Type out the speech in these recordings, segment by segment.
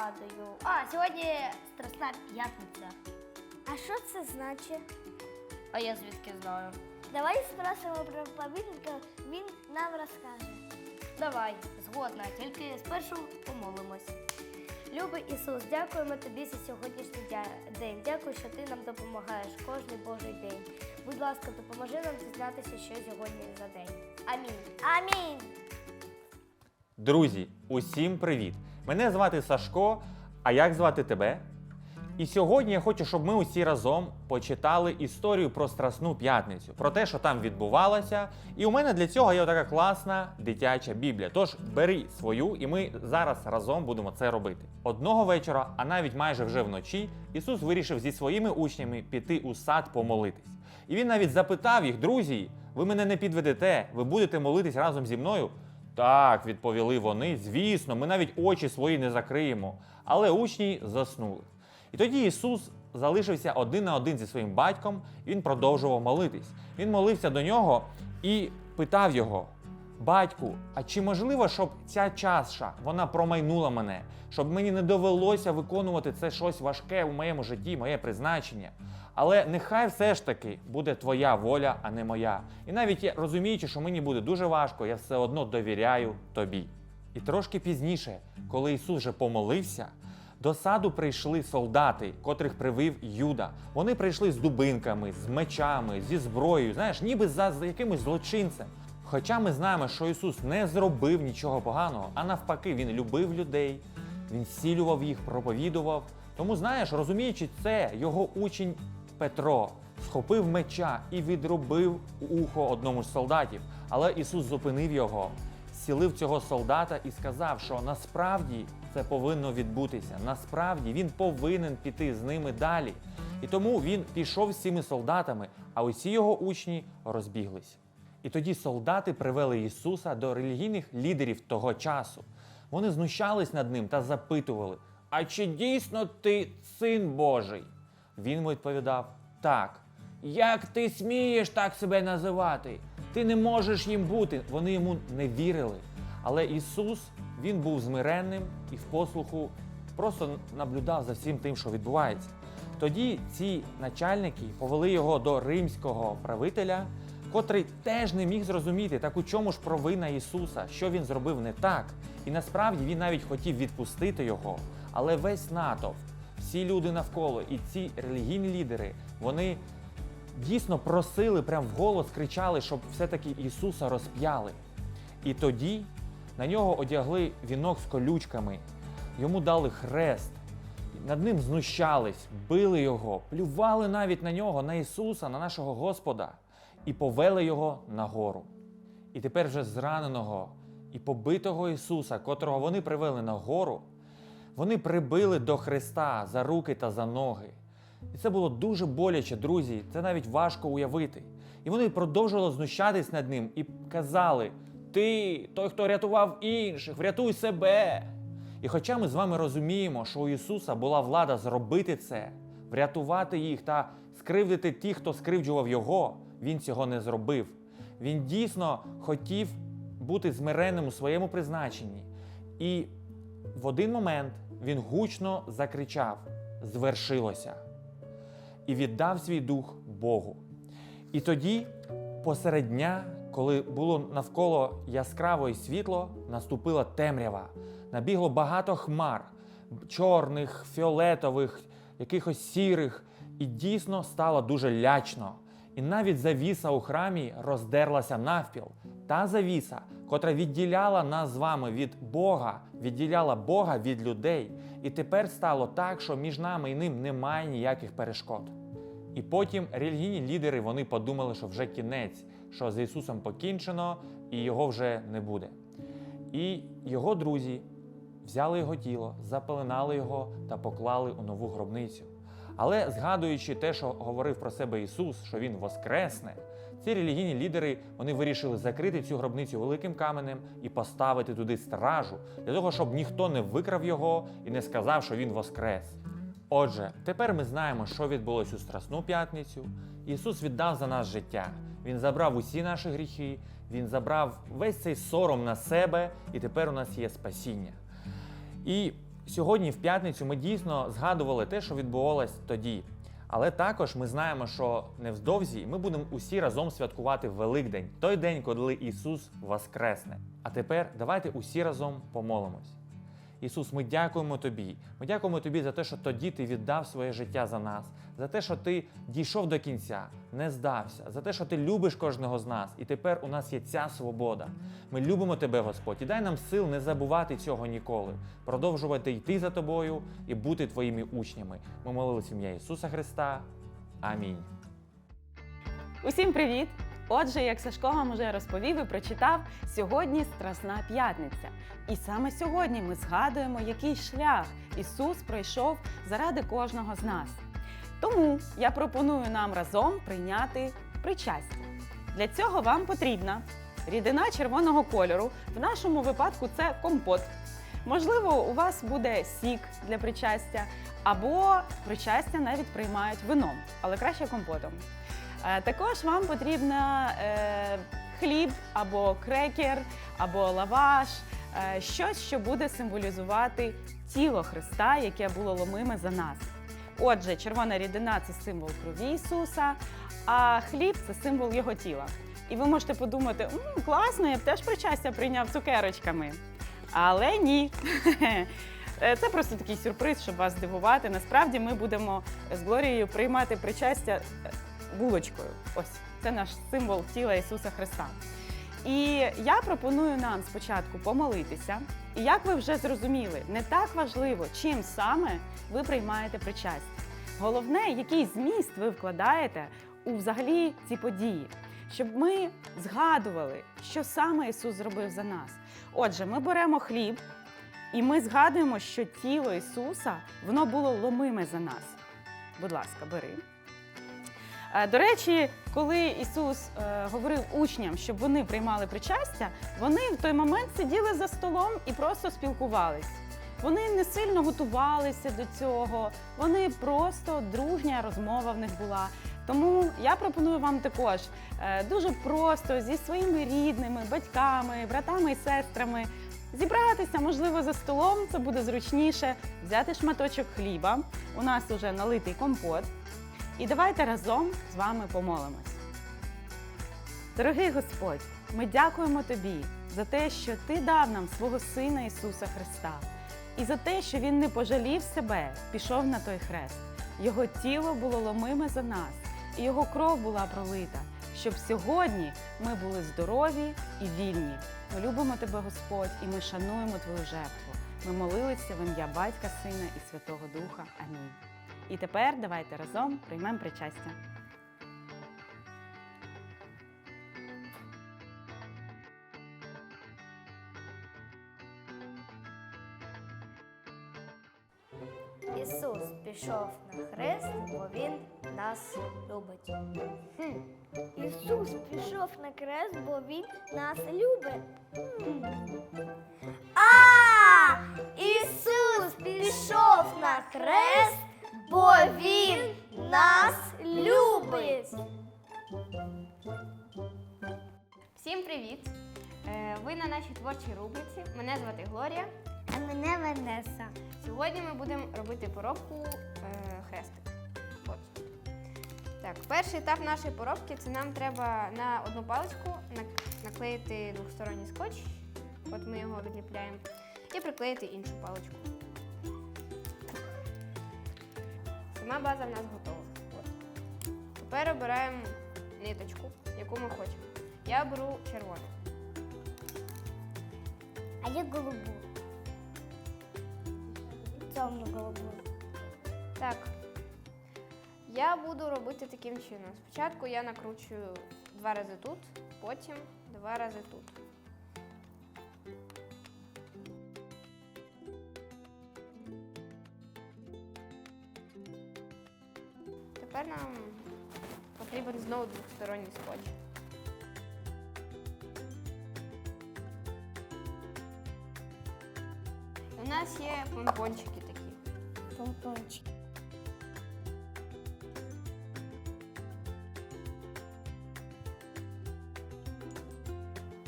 щось. А, сьогодні Страсна п'ятниця. А що це значить? А я звідки знаю? Давай спросимо про праведника, він нам розкаже. Давай, згодна, тільки спершу помолимось. Любий Ісус, дякуємо тобі за сьогоднішній день. Дякую, що ти нам допомагаєш кожний Божий день. Будь ласка, допоможи нам дізнатися, що сьогодні за день. Амінь. Амінь. Друзі, усім привіт! Мене звати Сашко. А як звати тебе? І сьогодні я хочу, щоб ми усі разом почитали історію про Страсну п'ятницю, про те, що там відбувалося. І у мене для цього є така класна дитяча біблія. Тож бери свою, і ми зараз разом будемо це робити. Одного вечора, а навіть майже вже вночі, Ісус вирішив зі своїми учнями піти у сад помолитись. І він навіть запитав їх, друзі, ви мене не підведете, ви будете молитись разом зі мною. Так, відповіли вони. Звісно, ми навіть очі свої не закриємо. Але учні заснули. І тоді Ісус залишився один на один зі своїм батьком, і він продовжував молитись. Він молився до нього і питав його: Батьку, а чи можливо, щоб ця чаша вона промайнула мене, щоб мені не довелося виконувати це щось важке у моєму житті, моє призначення? Але нехай все ж таки буде твоя воля, а не моя. І навіть розуміючи, що мені буде дуже важко, я все одно довіряю тобі. І трошки пізніше, коли Ісус вже помолився, до саду прийшли солдати, котрих привив Юда. Вони прийшли з дубинками, з мечами, зі зброєю, знаєш, ніби за, якимось злочинцем. Хоча ми знаємо, що Ісус не зробив нічого поганого, а навпаки, Він любив людей, Він зцілював їх, проповідував. Тому, знаєш, розуміючи це, його учень Петро схопив меча і відрубив ухо одному з солдатів. Але Ісус зупинив його, зцілив цього солдата і сказав, що насправді це повинно відбутися. Насправді він повинен піти з ними далі. І тому він пішов з цими солдатами, а усі його учні розбіглись. І тоді солдати привели Ісуса до релігійних лідерів того часу. Вони знущались над ним та запитували: А чи дійсно ти син Божий? Він відповідав: Так. Як ти смієш так себе називати? Ти не можеш їм бути. Вони йому не вірили. Але Ісус він був змиренним і в послуху просто наблюдав за всім тим, що відбувається. Тоді ці начальники повели його до римського правителя, котрий теж не міг зрозуміти, так у чому ж провина Ісуса, що він зробив не так. І насправді він навіть хотів відпустити його. Але весь натовп, всі люди навколо і ці релігійні лідери, вони дійсно просили, прям вголос кричали, щоб все-таки Ісуса розп'яли. І тоді на нього одягли вінок з колючками, йому дали хрест, над ним знущались, били його, плювали навіть на нього, на Ісуса, на нашого Господа, і повели його на гору. І тепер вже зраненого і побитого Ісуса, котрого вони привели на гору, вони прибили до Христа за руки та за ноги. І це було дуже боляче, друзі. Це навіть важко уявити. І вони продовжували знущатись над ним і казали: Ти, той, хто рятував інших, врятуй себе. І хоча ми з вами розуміємо, що у Ісуса була влада зробити це, врятувати їх та скривдити тих, хто скривджував Його, Він цього не зробив. Він дійсно хотів бути змиренним у своєму призначенні. І в один момент він гучно закричав: Звершилося! і віддав свій дух Богу. І тоді, посеред дня, коли було навколо яскраво і світло, наступила темрява. Набігло багато хмар, чорних, фіолетових, якихось сірих, і дійсно стало дуже лячно. І навіть завіса у храмі роздерлася навпіл. Та завіса, котра відділяла нас з вами від Бога, відділяла Бога від людей. І тепер стало так, що між нами і ним немає ніяких перешкод. І потім релігійні лідери вони подумали, що вже кінець, що з Ісусом покінчено і його вже не буде. І його друзі взяли його тіло, запеленали його та поклали у нову гробницю. Але згадуючи те, що говорив про себе Ісус, що Він воскресне, ці релігійні лідери вони вирішили закрити цю гробницю великим каменем і поставити туди стражу, для того, щоб ніхто не викрав його і не сказав, що він воскрес. Отже, тепер ми знаємо, що відбулося у Страсну п'ятницю. Ісус віддав за нас життя. Він забрав усі наші гріхи, Він забрав весь цей сором на себе, і тепер у нас є спасіння. І Сьогодні, в п'ятницю, ми дійсно згадували те, що відбувалось тоді. Але також ми знаємо, що невдовзі ми будемо усі разом святкувати Великдень, той день, коли Ісус воскресне. А тепер давайте усі разом помолимось. Ісус, ми дякуємо Тобі. Ми дякуємо Тобі за те, що тоді Ти віддав своє життя за нас, за те, що Ти дійшов до кінця, не здався, за те, що Ти любиш кожного з нас, і тепер у нас є ця свобода. Ми любимо Тебе, Господь, і дай нам сил не забувати цього ніколи, продовжувати йти за тобою і бути Твоїми учнями. Ми молились в ім'я Ісуса Христа. Амінь. Усім привіт! Отже, як Сашко вам уже розповів і прочитав, сьогодні Страсна п'ятниця. І саме сьогодні ми згадуємо, який шлях Ісус пройшов заради кожного з нас. Тому я пропоную нам разом прийняти причастя. Для цього вам потрібна рідина червоного кольору. В нашому випадку це компот. Можливо, у вас буде сік для причастя, або причастя навіть приймають вином, але краще компотом. Е, Також вам потрібна е, хліб або крекер, або лаваш, е, щось, що буде символізувати тіло Христа, яке було ломиме за нас. Отже, червона рідина це символ крові Ісуса, а хліб це символ Його тіла. І ви можете подумати, «М, класно, я б теж причастя прийняв цукерочками. Але ні. Це просто такий сюрприз, щоб вас здивувати. Насправді ми будемо з Глорією приймати причастя булочкою. Ось це наш символ тіла Ісуса Христа. І я пропоную нам спочатку помолитися. І як ви вже зрозуміли, не так важливо, чим саме ви приймаєте причастя. Головне, який зміст ви вкладаєте у взагалі ці події, щоб ми згадували, що саме Ісус зробив за нас. Отже, ми беремо хліб, і ми згадуємо, що тіло Ісуса воно було ломиме за нас. Будь ласка, бери. Е, До речі, коли Ісус е, говорив учням, щоб вони приймали причастя, вони в той момент сиділи за столом і просто спілкувались. Вони не сильно готувалися до цього, вони просто дружня розмова в них була. Тому я пропоную вам також е, дуже просто зі своїми рідними, батьками, братами і сестрами зібратися, можливо, за столом, це буде зручніше, взяти шматочок хліба. У нас вже налитий компот. І давайте разом з вами помолимось. Дорогий Господь, ми дякуємо Тобі за те, що Ти дав нам свого Сина Ісуса Христа, і за те, що Він не пожалів себе, пішов на той хрест. Його тіло було ломиме за нас, і Його кров була пролита, щоб сьогодні ми були здорові і вільні. Ми любимо Тебе, Господь, і ми шануємо Твою жертву. Ми молилися в ім'я Батька, Сина і Святого Духа. Амінь. І тепер давайте разом приймемо причастя. Ісус пішов на хрест, бо Він нас любить. Хм. Ісус пішов на крест, бо Він нас любить. Хм. А! Ісус пішов на хрест, бо Він нас любить. Всім привіт! Е, Ви на нашій творчій рубриці. Мене звати Глорія. А мене Ванеса. Сьогодні ми будемо робити поробку е, хрестик. От. Так, перший етап нашої поробки це нам треба на одну паличку наклеїти двосторонній скотч. От ми його відліпляємо. І приклеїти іншу паличку. Сама база в нас готова. От. Тепер обираємо ниточку, яку ми хочемо. Я беру червону. А я голубу. Темну голубу. Так. Я буду робити таким чином. Спочатку я накручую два рази тут, потім два рази тут. Тепер нам потрібен знову двосторонній скотч. У нас є помпончики такі. Помпончик.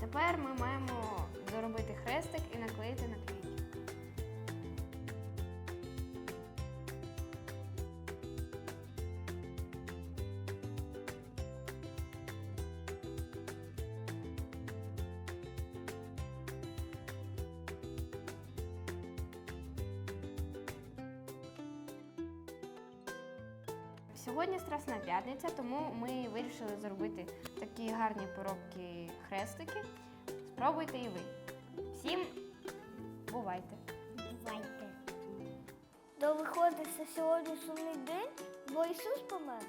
Тепер ми маємо доробити хрестик і наклеїти на клей. Сьогодні Страсна п'ятниця, тому ми вирішили зробити такі гарні поробки хрестики. Спробуйте і ви. Всім бувайте! Бувайте. То виходить, що сьогодні сумний день, бо Ісус помер.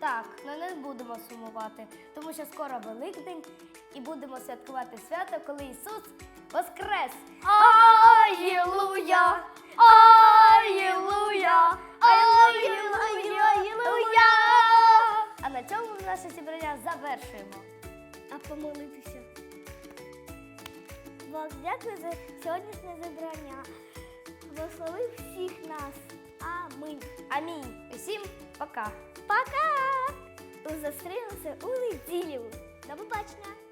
Так, ми не будемо сумувати, тому що скоро Великдень і будемо святкувати свято, коли Ісус воскрес. Алілуя! Алілуя! Алілуя! На цьому наше зібрання завершуємо. А помолитися. Бог, дякую за сьогоднішнє зібрання. Благослови всіх нас. Амінь. Амінь. Усім пока. Пока! Зустрінемося у неділю. До побачення!